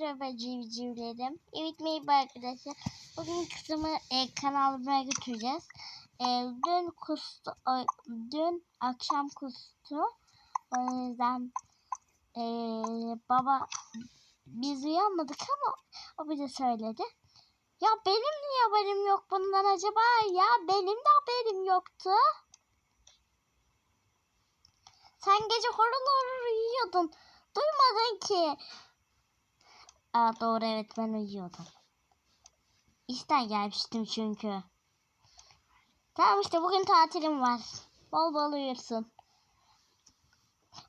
Merhaba civcivlerim. Evet merhaba arkadaşlar. Bugün kızımı e, kanalıma götüreceğiz. E, dün kustu, o- dün akşam kustu. O yüzden e, baba biz uyanmadık ama o bize söyledi. Ya benim niye haberim yok bundan acaba? Ya benim de haberim yoktu. Sen gece horul horul uyuyordun. Duymadın ki. Aa, doğru evet ben uyuyordum. İşten gelmiştim çünkü. Tamam işte bugün tatilim var. Bol bol uyursun.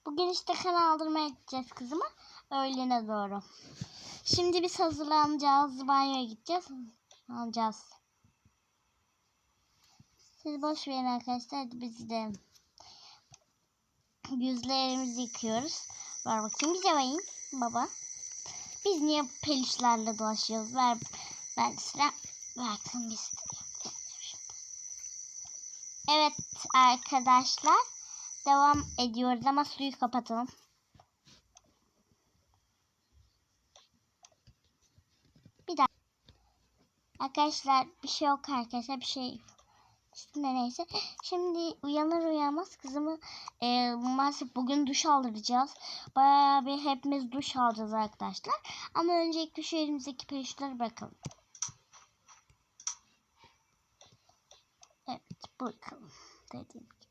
Bugün işte kan aldırmaya gideceğiz kızıma. Öğlene doğru. Şimdi biz hazırlanacağız. Banyoya gideceğiz. Alacağız. Siz boş verin arkadaşlar. Hadi biz gidelim. Yüzlerimizi yıkıyoruz. Ver bakayım bize bakayım baba. Biz niye peluşlarla dolaşıyoruz? Ver ben sıra versin biz. Evet arkadaşlar devam ediyoruz ama suyu kapatalım. Bir daha. Arkadaşlar bir şey yok arkadaşlar bir şey işte neyse. Şimdi uyanır uyanmaz kızımı e, maalesef bugün duş aldıracağız. Bayağı bir hepimiz duş alacağız arkadaşlar. Ama öncelikle şu elimizdeki peşleri bırakalım. Evet bırakalım. Dediğim gibi.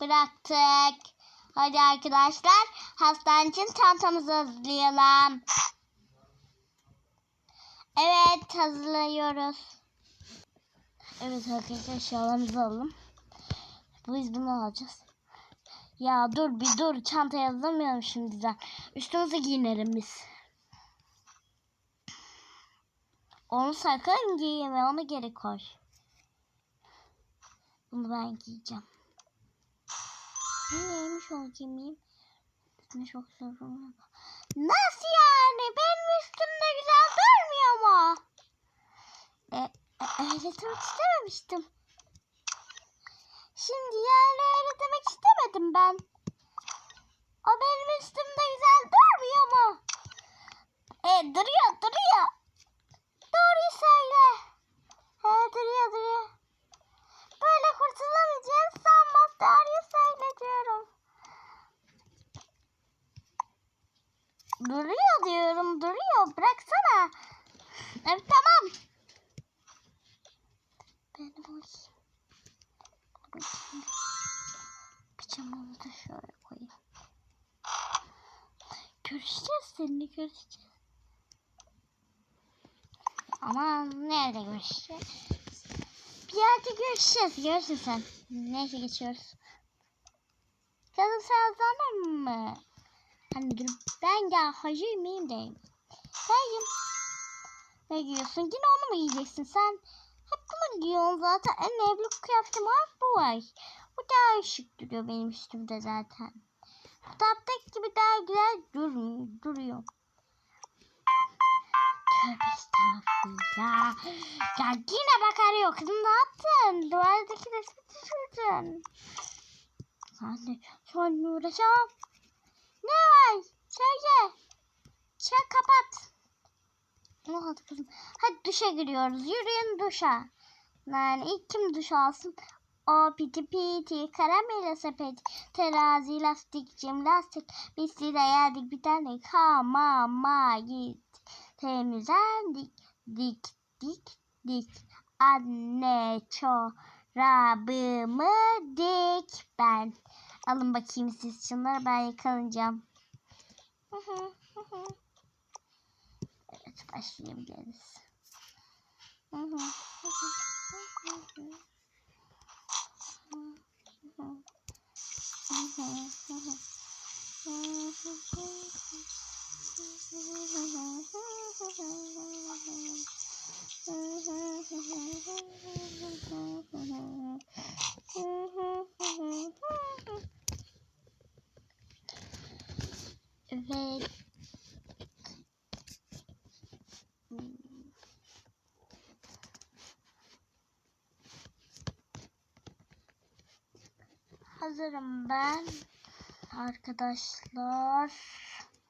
Bıraktık. Hadi arkadaşlar hastane için çantamızı hazırlayalım. Evet hazırlıyoruz. Evet arkadaşlar eşyalarımızı alalım. Biz bunu alacağız. Ya dur bir dur çantaya hazırlamayalım şimdiden. Üstümüze giyinelim biz. Onu sakın giyme onu geri koy. Bunu ben giyeceğim. Neymiş o giymeyeyim? Üstüne çok sorun Nasıl yani? Benim üstümde güzel durmuyor mu? E, e, istememiştim. Şimdi yani öyle demek istemedim ben. O benim üstümde güzel durmuyor mu? E duruyor duruyor. Doğruyu söyle. He duruyor duruyor. Böyle kurtulamayacağız sanmaz. Doğruyu söyle diyorum. Duruyor diyorum duruyor. Bıraksana. Görüşeceğiz. Ama nerede görüşeceğiz? Bir yerde görüşeceğiz. Görürsün sen. Neyse geçiyoruz. Kızım sen hazırlanır mı? Anne dur ben ya hacı mıyım deyim. Deyim. Ne giyiyorsun? Yine onu mu giyeceksin sen? Hep bunu giyiyorsun zaten. En evlilik kıyafetim var bu var. Bu daha şık duruyor benim üstümde zaten. Bu taptaki gibi daha güzel dur duruyor. Tövbe estağfurullah. Ya yine bak arıyor. Kızım ne yaptın? Duvardaki resmi düşürdün. Anne şu an uğraşamam. Ne var? Söyle. Şey kapat. Ne oldu kızım? Hadi duşa giriyoruz. Yürüyün duşa. Yani ilk kim duş alsın? O piti piti, karamela sepet, terazi, lastik, cim lastik. Biz size geldik bir tane hamama gittik. Temizlendik, dik dik dik. Anne çorabımı dik ben. Alın bakayım siz şunları ben yıkanacağım. Evet başlayabiliriz. Hı hı, hı hı, hı hı. Hı hı, hı hı, hı hı. Ve hazırım ben. Arkadaşlar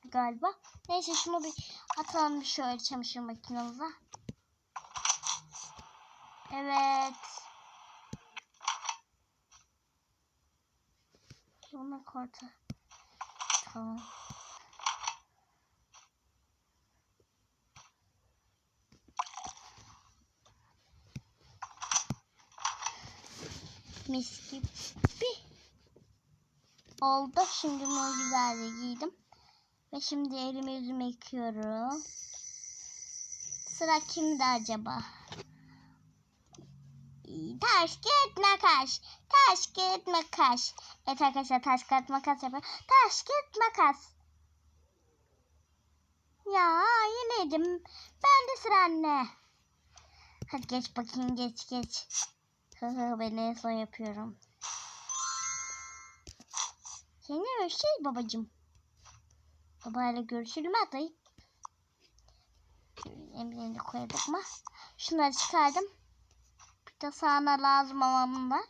galiba. Neyse şunu bir atalım bir şöyle çamaşır makinemize. Evet. Bunu korta. Tamam. Mis gibi oldu. Şimdi bunu güzelce giydim. Ve şimdi elimi yüzümü yıkıyorum. Sıra kimde acaba? Taş, kağıt, makas. Taş, kağıt, makas. Evet arkadaşlar taş, kağıt, makas yapıyor. Taş, kağıt, makas. Ya yeniydim. Ben de sıra anne. Hadi geç bakayım geç geç. Hı hı ben en son yapıyorum. Seni görüşeceğiz babacım. Babayla görüşelim hadi. Emirini koyduk mu? Şunları çıkardım. Bir de sana lazım olan var.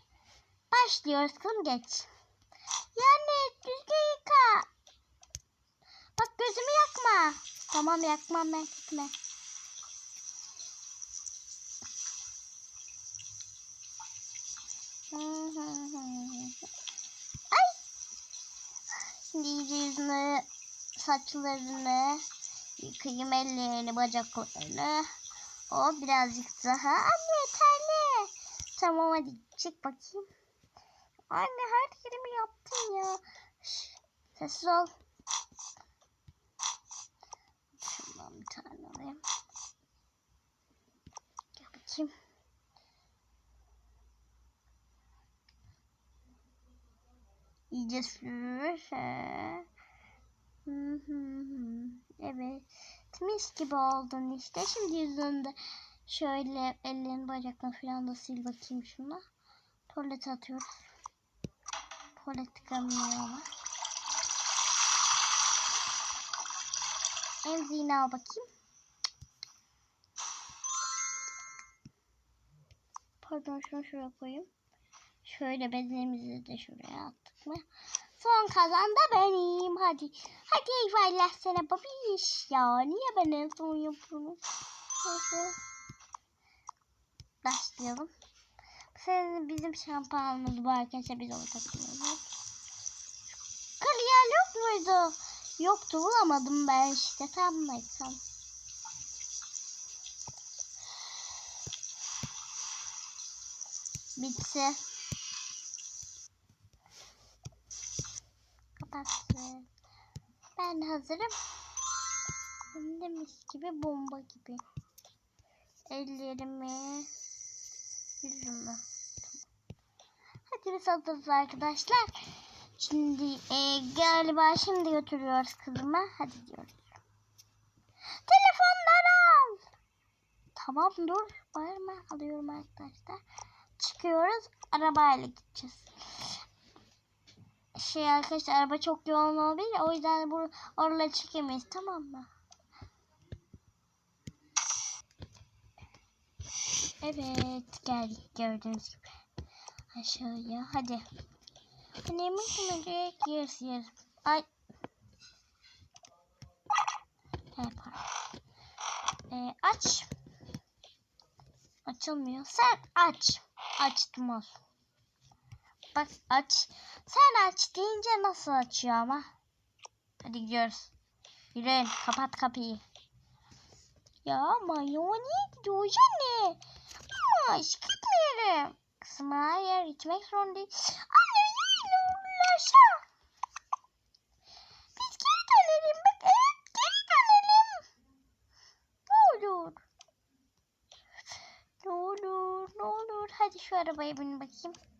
Başlıyoruz kızım geç. Yani düzgün yıka. Bak gözümü yakma. Tamam yakmam ben gitme. Ay. Şimdi yüzünü, saçlarını, yıkayayım ellerini, bacaklarını. O birazcık daha. Anne yeterli. Tamam hadi çık bakayım. Anne her yerimi yaptın ya. Şş, sessiz ol. Şundan bir tane alayım. Gel bakayım. İyice sür. He. Hı hı hı. Evet. Mis gibi oldun işte. Şimdi yüzünde şöyle ellerini bacaklarını falan da sil bakayım şuna. Tuvalete atıyoruz. Tuvalet tıkanmıyor Emziğini al bakayım. Pardon şunu şuraya koyayım. Şöyle bezlerimizi de şuraya mı? Son kazan da benim. Hadi. Hadi eyvallah sana babiş. Ya niye ben en son yapıyorum? Başlayalım. Senin bizim şampuanımız var arkadaşlar biz onu takıyoruz. Kariyer yok muydu? Yoktu bulamadım ben işte tam baksam. Bitse. Kapatsın. Ben hazırım. De mis gibi bomba gibi. Ellerimi, yüzümü. Hadi biz hazırız arkadaşlar. Şimdi e, galiba şimdi götürüyoruz kızımı. Hadi diyoruz. Telefonları al. Tamam dur. Bağırma. Alıyorum arkadaşlar. Çıkıyoruz. Arabayla gideceğiz. Şey arkadaşlar araba çok yoğun olabilir. O yüzden bu oraları çekemeyiz. Tamam mı? Evet geldik gördüğünüz gibi. Aşağıya hadi. Annemin kumacıya yes yes. Ay. Evet pardon. Ee, aç. Açılmıyor. Sen aç. Açtım olsun. Bak aç. Sen aç deyince nasıl açıyor ama? Hadi gidiyoruz. Yürüyün. Kapat kapıyı. Ya niye gidiyor anne? Ama gitmeyelim. Kızım hayır gitmek zorundayım. Anne yine ulaşa. Biz geri dönelim. Bak evet geri dönelim. Ne olur. Ne olur ne olur. Hadi şu arabaya bin bakayım.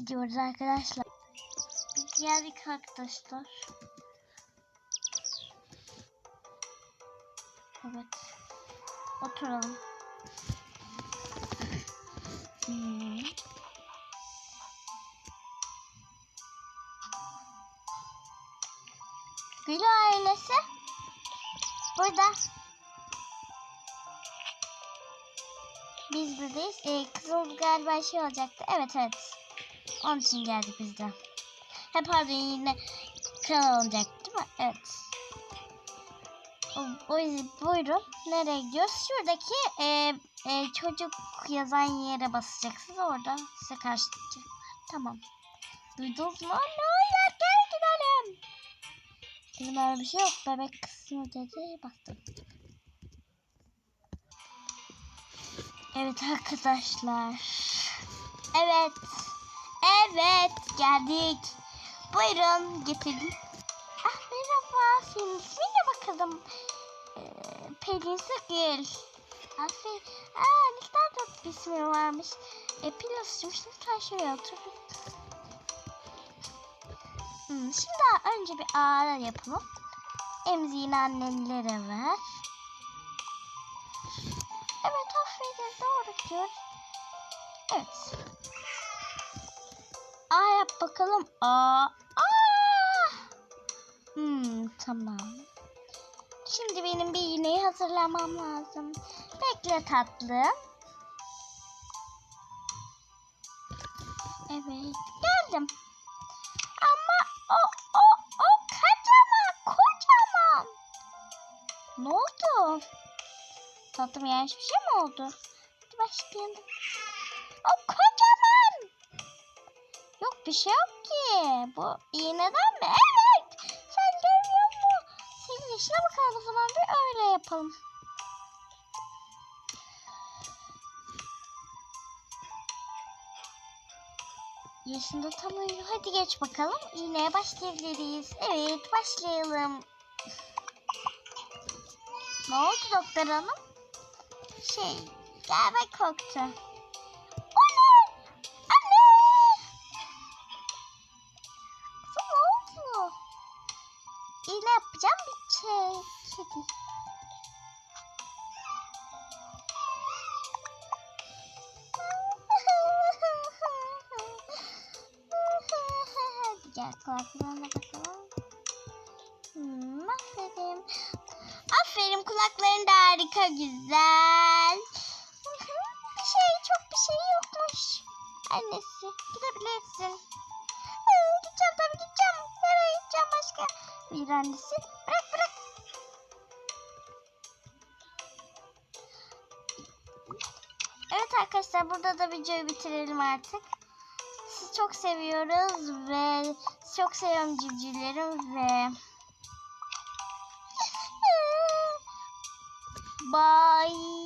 Gidiyoruz arkadaşlar. Biz geldik arkadaşlar. Evet. Oturalım. Hmm. Gül ailesi burada. Biz buradayız. Ee, kızıl galiba şey olacaktı. Evet evet. Onun için geldik biz de. Hep pardon yine kral olacak değil mi? Evet. O, o yüzden buyurun. Nereye gidiyoruz? Şuradaki e, e, çocuk yazan yere basacaksınız. Orada size karşı çıkacak. Tamam. Duydunuz mu? Ne olur gel gidelim. Bizim öyle bir şey yok. Bebek kısmı dedi. Bastım. Evet arkadaşlar. Evet. Evet geldik. Buyurun getirdim. Ah merhaba. Senin ismin ne bakalım? Ee, Pelin Sıkgül. Aferin. Aa ne kadar tatlı bir ismi varmış. E, Pilas'cığım lütfen şuraya otur. Hmm, şimdi önce bir ağra yapalım. Emziğini annelere ver. Evet aferin doğru gidiyor. Evet. A yap bakalım. A. A. Hmm, tamam. Şimdi benim bir iğneyi hazırlamam lazım. Bekle tatlım. Evet geldim. Ama o o o kocaman kocaman. Ne oldu? Tatlım yanlış bir şey mi oldu? Hadi başlayalım. O kocaman. Bir şey yok ki. Bu iğneden mi? Evet. Sen görmüyor musun? Senin işine bakalım o zaman bir öyle yapalım. Yaşında tam uyuyor. Hadi geç bakalım. İğneye başlayabiliriz. Evet başlayalım. Ne oldu doktor hanım? Şey galiba korktu. Hadi gel kulaklarına bakalım. Hmm, aferin. Aferin kulakların da harika güzel. Bir şey çok bir şey yokmuş. Annesi gidebilirsin. Gideceğim tabii gideceğim. Nereye gideceğim başka? Bir annesi. Bırak arkadaşlar burada da videoyu bitirelim artık. Sizi çok seviyoruz ve çok seviyorum civcivlerim ve Bye.